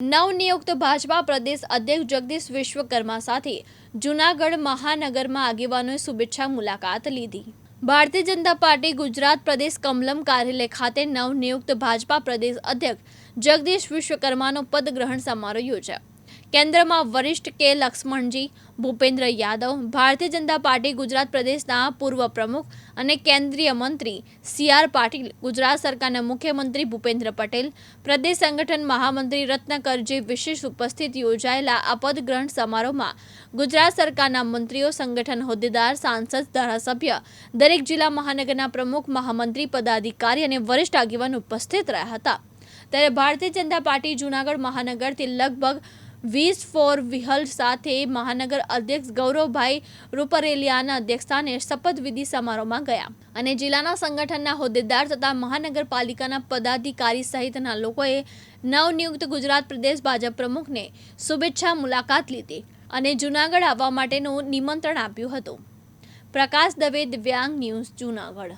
નવનિયુક્ત ભાજપા પ્રદેશ અધ્યક્ષ જગદીશ વિશ્વકર્મા સાથે જૂનાગઢ મહાનગરમાં આગેવાનોએ શુભેચ્છા મુલાકાત લીધી. ભારતીય જનતા પાર્ટી ગુજરાત પ્રદેશ કમલમ કાર્યાલય ખાતે નવનિયુક્ત ભાજપા પ્રદેશ અધ્યક્ષ જગદીશ વિશ્વકર્માનો પદગ્રહણ સમારોહ યોજાયો. કેન્દ્રમાં વરિષ્ઠ કે લક્ષ્મણજી ભૂપેન્દ્ર યાદવ, ભારતીય જનતા પાર્ટી ગુજરાત પ્રદેશના પૂર્વ પ્રમુખ અને કેન્દ્રીય મંત્રી સી આર પાટીલ, ગુજરાત સરકારના મુખ્યમંત્રી ભૂપેન્દ્ર પટેલ, પ્રદેશ સંગઠન મહામંત્રી રત્નકરજી વિશેષ ઉપસ્થિત યોજાયેલા આ પદગ્રહણ સમારોહમાં ગુજરાત સરકારના મંત્રીઓ, સંગઠન હોદ્દેદાર, સાંસદ, ધારાસભ્ય, દરેક જિલ્લા મહાનગરના પ્રમુખ, મહામંત્રી, પદાધિકારી અને વરિષ્ઠ આગેવાન ઉપસ્થિત રહ્યા હતા. ત્યારે ભારતીય જનતા પાર્ટી જૂનાગઢ મહાનગરથી લગભગ વીસ ફોર વિહલ સાથે મહાનગર અધ્યક્ષ ગૌરવભાઈ રૂપરેલિયાના અધ્યક્ષસ્થાને શપથવિધિ સમારોહમાં ગયા અને જિલ્લાના સંગઠનના હોદ્દેદાર તથા મહાનગરપાલિકાના પદાધિકારી સહિતના લોકોએ નવનિયુક્ત ગુજરાત પ્રદેશ ભાજપ પ્રમુખને શુભેચ્છા મુલાકાત લીધી અને જૂનાગઢ આવવા માટેનું નિમંત્રણ આપ્યું હતું. પ્રકાશ દવે દિવ્યાંગ ન્યૂઝ જૂનાગઢ.